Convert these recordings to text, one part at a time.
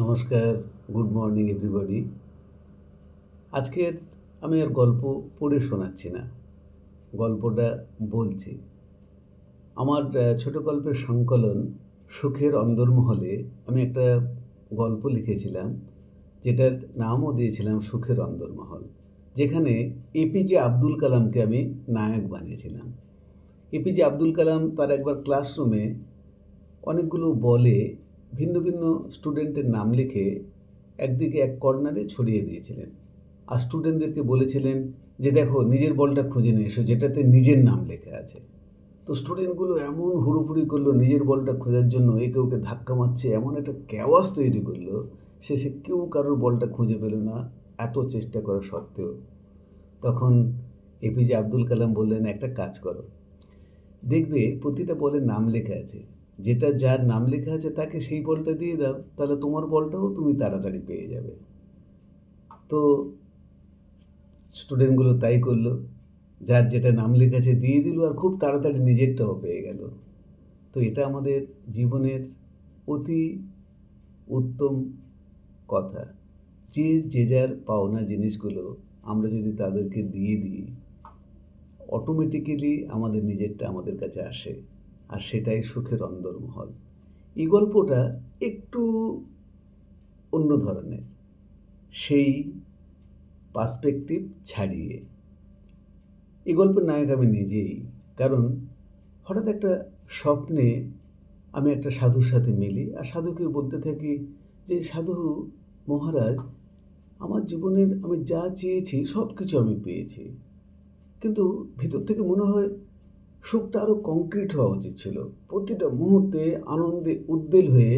নমস্কার good morning everybody আজকের আমি আর গল্প পড়ে শোনাচ্ছি না, গল্পটা বলছি। আমার ছোট গল্পের সংকলন সুখের অন্দরমহলে আমি একটা গল্প লিখেছিলাম, যেটার নামও দিয়েছিলাম সুখের অন্দরমহল যেখানে এপিজে আব্দুল কালামকে আমি নায়ক বানিয়েছিলাম। এপিজে আব্দুল কালাম তার একবার ক্লাসরুমে অনেকগুলো বলে ভিন্ন ভিন্ন স্টুডেন্টের নাম লিখে একদিকে এক কর্নারে ছড়িয়ে দিয়েছিলেন। আর স্টুডেন্টদেরকে বলেছিলেন যে, দেখো, নিজের বলটা খুঁজে নিয়ে এসো, যেটাতে নিজের নাম লেখা আছে। তো স্টুডেন্টগুলো এমন হুড়োফুড়ি করল, নিজের বলটা খোঁজার জন্য একে ওকে ধাক্কা মারছে, এমন একটা ক্যাওয়াস তৈরি করল, শেষে কেউ কারোর বলটা খুঁজে পেল না, এত চেষ্টা করা সত্ত্বেও। তখন এপিজে আব্দুল কালাম বললেন, একটা কাজ করো। দেখবে, প্রতিটা বলের নাম লেখা আছে। যেটা যার নাম লেখা আছে তাকে সেই বলটা দিয়ে দাও, তাহলে তোমার বলটাও তুমি তাড়াতাড়ি পেয়ে যাবে। তো স্টুডেন্টগুলো তাই করল। যার যেটা নাম লেখা আছে দিয়ে দিল আর খুব তাড়াতাড়ি নিজেরটাও পেয়ে গেল। তো এটা আমাদের জীবনের অতি উত্তম কথা। যে যে যার পাওনা জিনিসগুলো আমরা যদি তাদেরকে দিয়ে দিই অটোমেটিক্যালি আমাদের নিজেরটা আমাদের কাছে আসে। আর সেটাই সুখের অন্দরমহল এই গল্পটা একটু অন্য ধরনের। সেই পার্সপেক্টিভ ছাড়িয়ে। এই গল্পের নায়ক আমি নিজেই। কারণ হঠাৎ একটা স্বপ্নে আমি একটা সাধুর সাথে মিলি আর সাধুকে বলতে থাকি যে, সাধু মহারাজ, আমার জীবনের আমি যা চেয়েছি সব কিছু আমি পেয়েছি। কিন্তু ভিতর থেকে মনে হয় সুখটা আরও কংক্রিট হওয়া উচিত ছিল। প্রতিটা মুহূর্তে আনন্দে উদ্বেল হয়ে,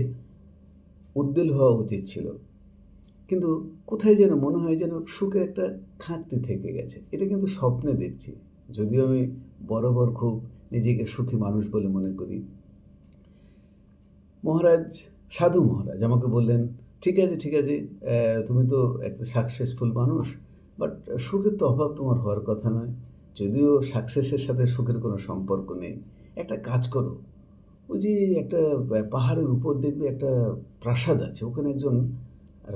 উদ্বেল হওয়া উচিত ছিল। কিন্তু কোথায় যেন মনে হয় যেন সুখের একটা খাঁকতি থেকে গেছে। এটা কিন্তু স্বপ্নে দেখছি। যদিও আমি বরাবর খুব নিজেকে সুখী মানুষ বলে মনে করি। মহারাজ, সাধু মহারাজ, আমাকে বললেন, ঠিক আছে ঠিক আছে তুমি তো একটা সাকসেসফুল মানুষ বাট সুখের তো অভাব তোমার হওয়ার কথা নয়। যদিও সাকসেসের সাথে সুখের কোনো সম্পর্ক নেই, একটা কাজ করো। ওই যে একটা পাহাড়ের উপর দেখবে একটা প্রাসাদ আছে, ওখানে একজন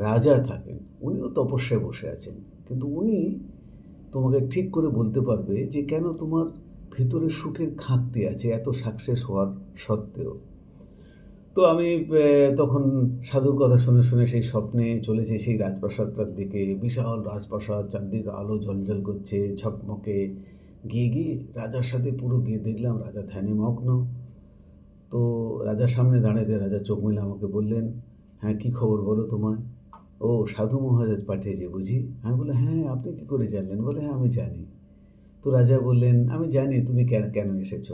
রাজা থাকেন, উনিও তপস্যায় বসে আছেন, কিন্তু উনি তোমাকে ঠিক করে বলতে পারবে যে কেন তোমার ভেতরে সুখের খাঁকতি আছে এত সাকসেস হওয়ার সত্ত্বেও। তো আমি তখন সাধুর কথা শুনে শুনে সেই স্বপ্নে চলেছে সেই রাজপ্রাসাদটার দিকে, বিশাল রাজপ্রাসাদ, চারদিকে আলো ঝলঝল করছে ঝকমকে গিয়ে গিয়ে রাজার সাথে পুরো গিয়ে দেখলাম, রাজা ধ্যানে মগ্ন। তো রাজার সামনে দাঁড়িয়ে দিয়ে রাজা চোখ মিলে আমাকে বললেন হ্যাঁ কী খবর বলো তোমায়? ও, সাধু মহারাজ পাঠিয়েছে বুঝি? আমি বললাম হ্যাঁ আপনি কী করে জানলেন? বলে হ্যাঁ আমি জানি। তো রাজা বললেন, আমি জানি, তুমি কেন কেন এসেছ?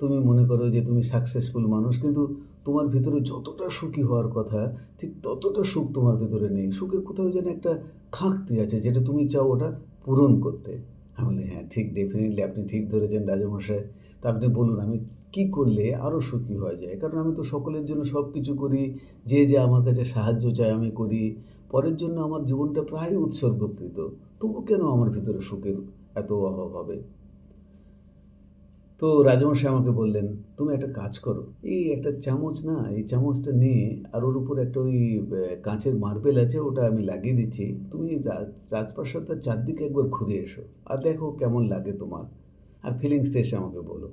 তুমি মনে করো যে তুমি সাকসেসফুল মানুষ, কিন্তু তোমার ভিতরে যতটা সুখী হওয়ার কথা, ঠিক ততটা সুখ তোমার ভিতরে নেই। সুখের কোথাও যেন একটা খাঁকতি আছে, যেটা তুমি চাও ওটা পূরণ করতে। আমি বলি হ্যাঁ ঠিক ডেফিনেটলি আপনি ঠিক ধরেছেন রাজামশাই। তা আপনি বলুন, আমি কি করলে আরও সুখী হওয়া যায়? কারণ আমি তো সকলের জন্য সব কিছু করি, যে যে আমার কাছে সাহায্য চায় আমি করি। পরের জন্য আমার জীবনটা প্রায় উৎসর্গকৃত। তবু কেন আমার ভিতরে সুখের এত অভাব হবে? তো রাজমশাই আমাকে বললেন, তুমি একটা কাজ করো। এই একটা চামচ না, এই চামচটা নিয়ে আর ওর উপর একটা ওই কাঁচের মার্বেল আছে, ওটা আমি লাগিয়ে দিচ্ছি। তুমি রাজ- রাজপ্রাসাদটার চারদিকে একবার ঘুরে এসো আর দেখো কেমন লাগে তোমার। আর ফিলিংসটা এসে আমাকে বলো।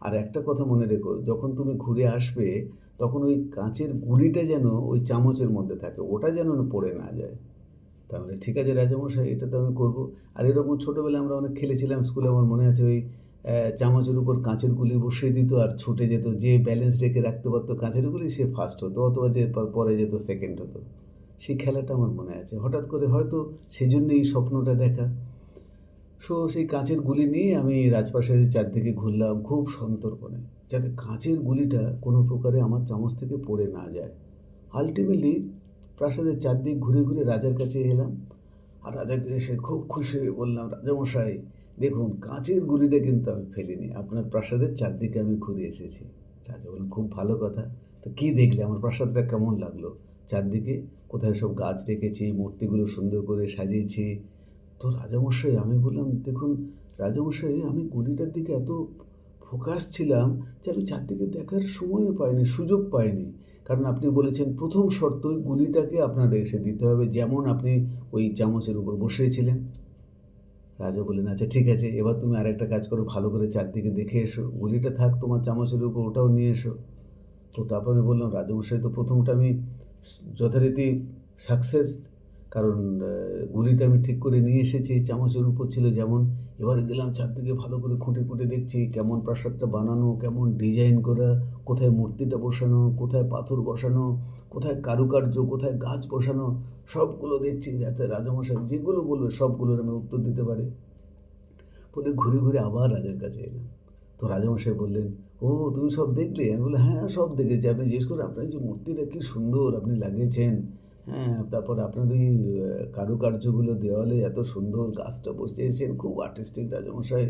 আর একটা কথা মনে রেখো, যখন তুমি ঘুরে আসবে, তখন ওই কাঁচের গুলিটা যেন ওই চামচের মধ্যে থাকে, ওটা যেন পড়ে না যায়। তাহলে ঠিক আছে রাজামশাই, এটা তো আমি করব। আর এরকম ছোটোবেলায় আমরা অনেক খেলেছিলাম, স্কুলে আমার মনে আছে ওই চামচের উপর কাঁচের গুলি বসিয়ে দিত আর ছুটে যেত। যে ব্যালেন্স রেখে রাখতে পারতো কাঁচের গুলি, সে ফার্স্ট হতো অথবা যে পরে যেত সেকেন্ড হতো। সেই খেলাটা আমার মনে আছে। হঠাৎ করে হয়তো সেই জন্য এই স্বপ্নটা দেখা। সো সেই কাঁচের গুলি নিয়ে আমি রাজপ্রাসাদের চারদিকে ঘুরলাম খুব সন্তর্পণে, যাতে কাঁচের গুলিটা কোনো প্রকারে আমার চামচ থেকে পড়ে না যায়। আলটিমেটলি প্রাসাদের চারদিক ঘুরে ঘুরে রাজার কাছে এলাম। আর রাজাকে এসে খুব খুশি হয়ে বললাম, রাজামশাই দেখুন, কাঁচের গুলিটা কিন্তু আমি ফেলিনি। আপনার প্রাসাদের চারদিকে আমি ঘুরে এসেছি। রাজা বললেন, খুব ভালো কথা। তো কী দেখলে? আমার প্রাসাদটা কেমন লাগল? চারদিকে কোথায় সব গাছ রেখেছি, মূর্তিগুলো সুন্দর করে সাজিয়েছি? তো রাজামশাই, আমি বললাম, দেখুন, রাজামশাই, আমি গুলিটার দিকে এত ফোকাস ছিলাম যে আমি চারদিকে দেখার সময়ও পাইনি, সুযোগ পাইনি। কারণ আপনি বলেছেন, প্রথম শর্ত ওই গুলিটাকে আপনার এসে দিতে হবে, যেমন আপনি ওই চামচের উপর বসেছিলেন রাজা বললেন আচ্ছা ঠিক আছে, এবার তুমি আরেকটা কাজ করো, ভালো করে চারদিকে দেখে এসো। গুলিটা থাক, তোমার চামচের উপর, ওটাও নিয়ে এসো। তো তারপর আমি বললাম, রাজামশাই, তো প্রথমটা আমি যথারীতি সাকসেস কারণ গুলিটা আমি ঠিক করে নিয়ে এসেছি, চামচের উপর ছিল যেমন। এবারে গেলাম চারদিকে ভালো করে খুঁটে খুঁটে দেখছি কেমন প্রাসাদটা বানানো, কেমন ডিজাইন করা, কোথায় মূর্তিটা বসানো, কোথায় পাথর বসানো, কোথায় কারুকার্য, কোথায় গাছ বসানো, সবগুলো দেখছি। যাতে রাজামশাই যেগুলো বলবে সবগুলোর আমি উত্তর দিতে পারি। বলে ঘুরে ঘুরে আবার রাজার কাছে এলাম। তো রাজামশাই বললেন, ও, তুমি সব দেখলে? আমি বললাম হ্যাঁ সব দেখেছি। আপনি জিজ্ঞেস করে আপনার যে মূর্তিটা কী সুন্দর, আপনি লাগিয়েছেন। হ্যাঁ তারপর আপনার ওই কারুকার্যগুলো দেওয়ালে এত সুন্দর গাছটা বসিয়েছেন, খুব আর্টিস্টিক রাজামশাই,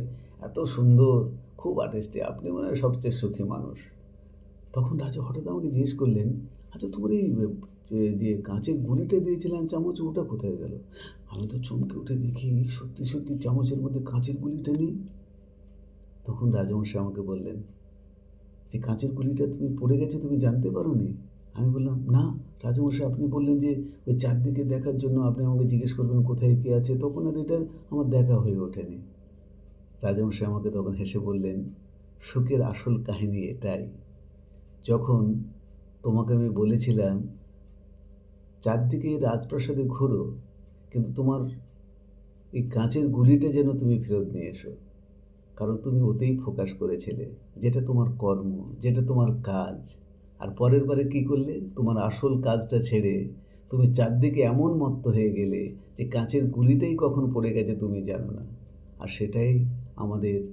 এত সুন্দর, খুব আর্টিস্টিক আপনি মনে হয় সবচেয়ে সুখী মানুষ। তখন রাজা হঠাৎ আমাকে জিজ্ঞেস করলেন আচ্ছা তোমার এই যে কাঁচের গুলিটা দিয়েছিলাম চামচ, ওটা কোথায় গেল? আমি তো চমকে উঠে দেখি, সত্যি সত্যি চামচের মধ্যে কাঁচের গুলিটা নেই। তখন রাজামশাই আমাকে বললেন, যে কাঁচের গুলিটা তুমি পড়ে গেছে, তুমি জানতে পারো নি আমি বললাম, না, রাজামশাই, আপনি বললেন যে ওই চারদিকে দেখার জন্য আপনি আমাকে জিজ্ঞেস করবেন কোথায় কে আছে। তখন আর এটা আমার দেখা হয়ে ওঠেনি। রাজামশাই আমাকে তখন হেসে বললেন, সুখের আসল কাহিনী এটাই। যখন তোমাকে আমি বলেছিলাম, চারদিকে রাজপ্রাসাদে ঘোরো, কিন্তু তোমার এই কাঁচের গুলিটা যেন তুমি ফেরত নিয়ে এসো, কারণ তুমি ওতেই ফোকাস করেছিলে, যেটা তোমার কর্ম, যেটা তোমার কাজ। আর পরের বারে কী করলে? তোমার আসল কাজটা ছেড়ে তুমি চারদিকে এমন মত্ত হয়ে গেলে যে কাঁচের গুলিটাই কখন পড়ে গেছে তুমি জানো না। আর সেটাই আমাদের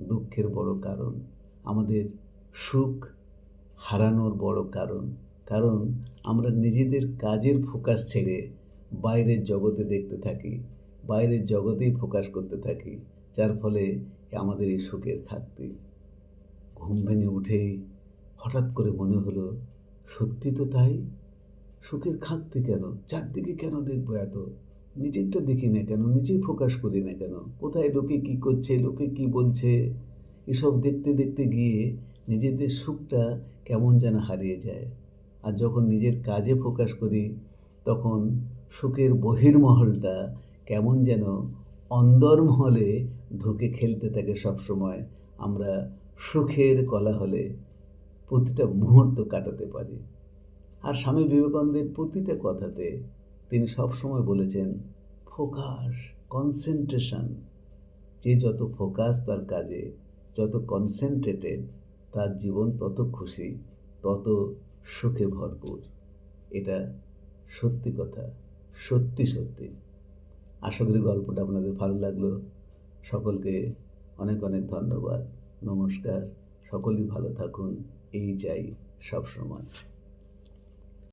দুঃখের বড় কারণ। আমাদের সুখ হারানোর বড় কারণ। কারণ আমরা নিজেদের কাজের ফোকাস ছেড়ে বাইরের জগতে দেখতে থাকি, বাইরের জগতেই ফোকাস করতে থাকি, যার ফলে আমাদের এই সুখের ঘাটতি ঘুম ভেঙে উঠেই হঠাৎ করে মনে হলো, সত্যি তো তাই? সুখের ঘাটতি কেন? চারদিকে কেন দেখব এত? নিজেরটা দেখি না কেন? নিজেই ফোকাস করি না কেন? কোথায় লোকে কি করছে? লোকে কি বলছে? এসব দেখতে দেখতে গিয়ে নিজেদের সুখটা কেমন যেন হারিয়ে যায়। আর যখন নিজের কাজে ফোকাস করি, তখন সুখের বহির্মহলটা কেমন যেন অন্দরমহলে ঢুকে খেলতে থাকে সবসময়। আমরা সুখের কলাহলে প্রতিটা মুহূর্ত কাটাতে পারি। আর স্বামী বিবেকানন্দের প্রতিটা কথাতে তিনি সবসময় বলেছেন, ফোকাস, কনসেন্ট্রেশন। যে যত ফোকাস তার কাজে, যত কনসেন্ট্রেটেড তার জীবন তত খুশি, তত সুখে ভরপুর। এটা সত্যি কথা, সত্যি সত্যি। আশা করি গল্পটা আপনাদের ভালো লাগল। সকলকে অনেক অনেক ধন্যবাদ। নমস্কার। সকলেই ভালো থাকুন। এই যাই সবসময়।